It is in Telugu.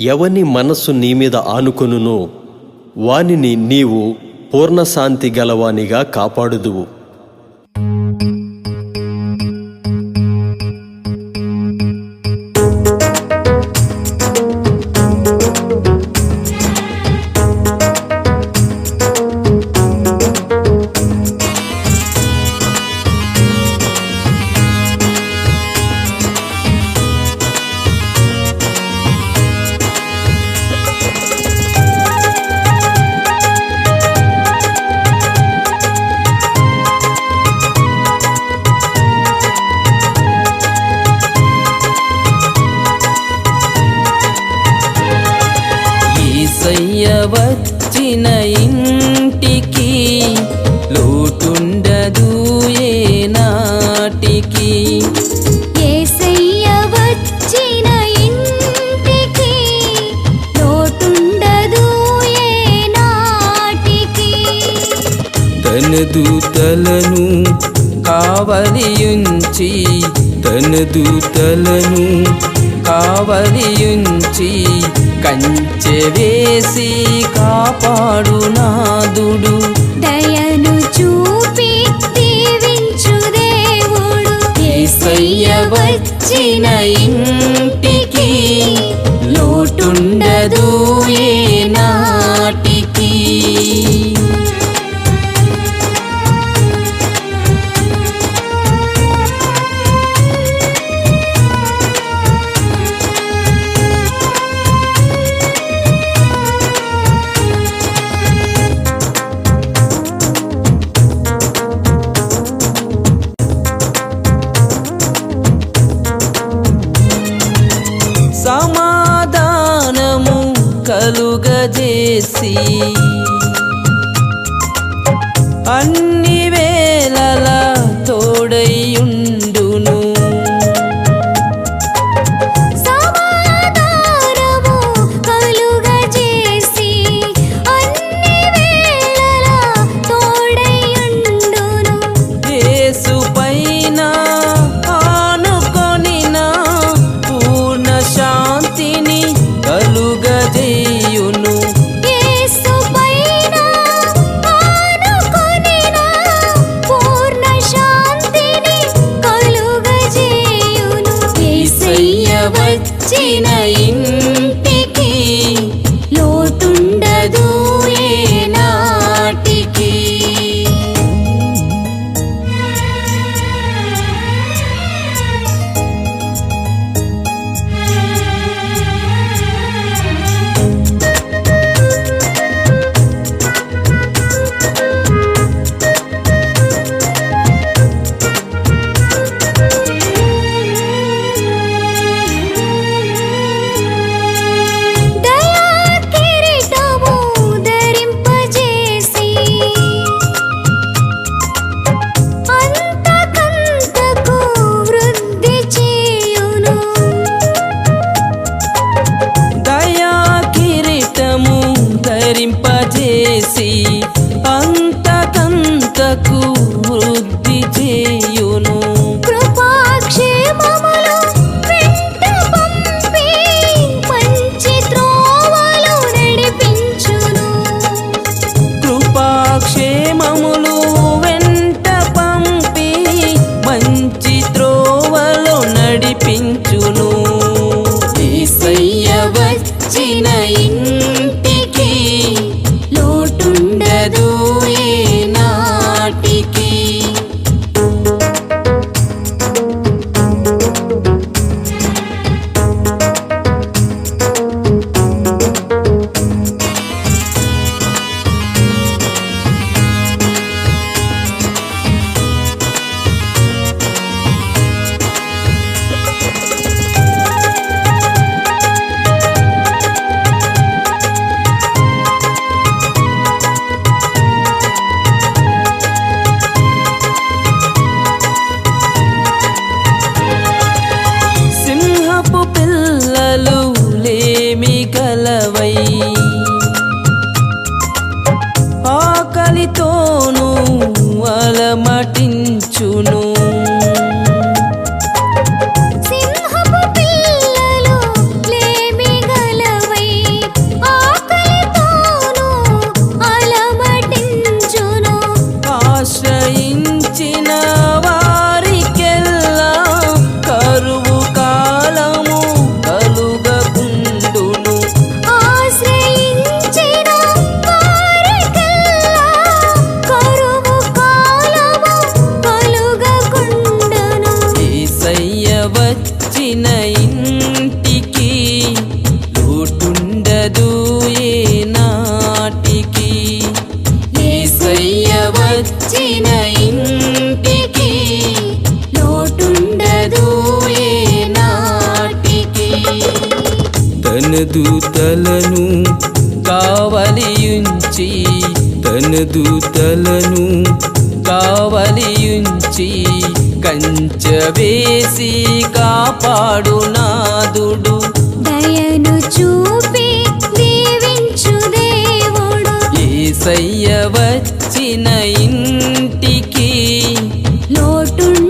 ఎవని మనస్సు నీ మీద ఆనుకొనునో వానిని నీవు పూర్ణశాంతి గలవానిగా కాపాడుదువు. వచ్చిన ఇంటికి లోటుండదు ఏ నాటికి. దూతలను కావలియుంచి తన దూతలను కావలియుంచి కంచె వేసి కాపాడు నాదుడు. దయను చూపి దీవించు దేవుడు. యేసయ్య వచ్చిన ఇంటికి లోటుండదు ఏ కలుగజేసి అన్ని వేళలా తన దూతలను కావలియుంచి తన దూతలను కావలియుంచి కంచవేసి కాపాడు నాదుడు. దయను చూపి దీవించు దేవుడు. ఏసయ్య వచ్చిన ఇంటికి లోటుండు